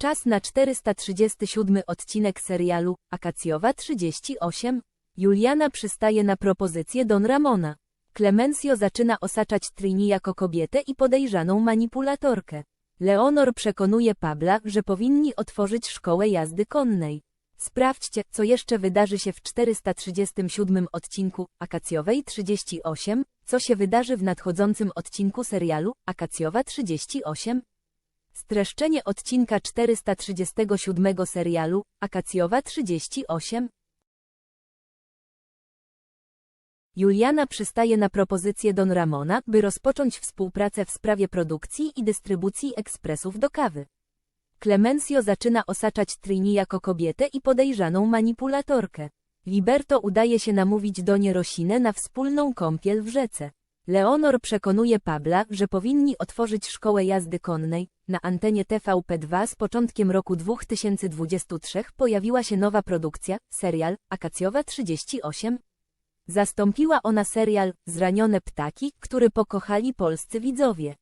Czas na 437 odcinek serialu Akacjowa 38. Juliana przystaje na propozycję Don Ramona. Clemencio zaczyna osaczać Trini jako kobietę i podejrzaną manipulatorkę. Leonor przekonuje Pabla, że powinni otworzyć szkołę jazdy konnej. Sprawdźcie, co jeszcze wydarzy się w 437 odcinku Akacjowej 38, co się wydarzy w nadchodzącym odcinku serialu Akacjowa 38. Streszczenie odcinka 437 serialu Akacjowa 38. Juliana przystaje na propozycję Don Ramona, by rozpocząć współpracę w sprawie produkcji i dystrybucji ekspresów do kawy. Clemencio zaczyna osaczać Trini jako kobietę i podejrzaną manipulatorkę. Liberto udaje się namówić Donię Rosinę na wspólną kąpiel w rzece. Leonor przekonuje Pabla, że powinni otworzyć szkołę jazdy konnej. Na antenie TVP2 z początkiem roku 2023 pojawiła się nowa produkcja, serial Akacjowa 38. Zastąpiła ona serial Zranione ptaki, który pokochali polscy widzowie.